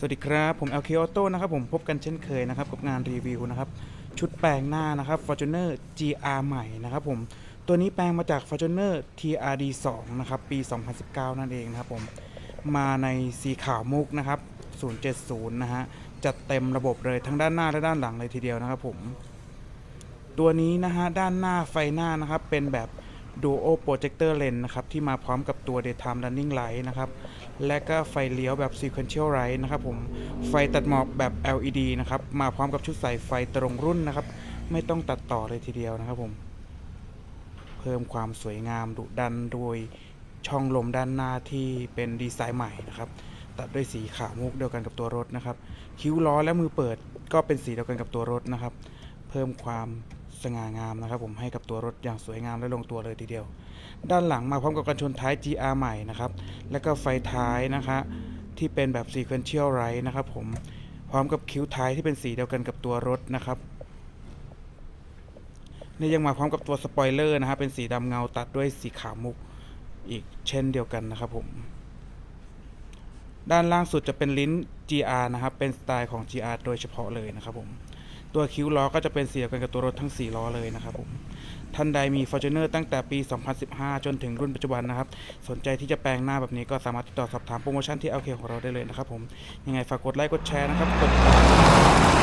สวัสดีครับ ผม LK Auto นะครับผมพบกันเช่นเคยนะครับกับงานรีวิวนะครับชุดแปลงหน้านะครับ Fortuner GR ใหม่นะครับผมตัวนี้แปลงมาจาก Fortuner TRD 2นะครับปี 2019 นั่นเองนะครับผมมาในสีขาวมุกนะครับ 070 นะฮะจัดเต็มระบบเลยทั้งด้านหน้าและด้านหลังเลยทีเดียวนะครับผมตัวนี้นะฮะด้านหน้าไฟหน้านะครับเป็นแบบ Duo Projector Lens นะครับ ที่มาพร้อมกับตัว Daytime Running Light นะครับ และก็ไฟเลี้ยวแบบ Sequential Light นะครับผม ไฟตัดหมอกแบบ LED นะครับ มาพร้อมกับชุดใส่ไฟตรงรุ่นนะครับ ไม่ต้องตัดต่อเลยทีเดียวนะครับผม เพิ่มความสวยงามดุดันโดยช่องลมด้านหน้าที่เป็นดีไซน์ใหม่นะครับตัดด้วยสีขาวมุกเดียวกันกับตัวรถนะครับ คิ้วล้อและมือเปิดก็เป็นสีเดียวกันกับตัวรถนะครับ เพิ่มความ สง่างามนะครับผมให้กับตัวรถอย่างสวยงามและลงตัวเลยทีเดียว ด้านหลังมาพร้อมกับกันชนท้าย GR ใหม่นะครับ แล้วก็ไฟท้ายนะคะที่เป็นแบบ Sequential Light นะครับผมพร้อมกับคิ้วท้ายที่เป็นสีเดียวกันกับตัวรถนะครับนี่ยังมาพร้อมกับตัวสปอยเลอร์นะครับเป็นสีดำเงาตัดด้วยสีขาวมุกอีกเช่นเดียวกันนะครับผมด้านล่างสุดจะเป็นลิ้น GR นะครับ เป็นสไตล์ของ GR โดยเฉพาะเลยนะครับผม ตัวคิ้วล้อก็จะเป็นเสียกันกับตัวรถทั้ง 4 ล้อเลยนะครับผมท่านใดมี Fortuner ตั้งแต่ปี 2015 จนถึงรุ่นปัจจุบันนะครับ สนใจที่จะแปลงหน้าแบบนี้ก็สามารถติดต่อสอบถามโปรโมชั่นที่ LK ของเราได้เลยนะครับผม ยังไงฝากกดไลค์ กดแชร์นะครับกด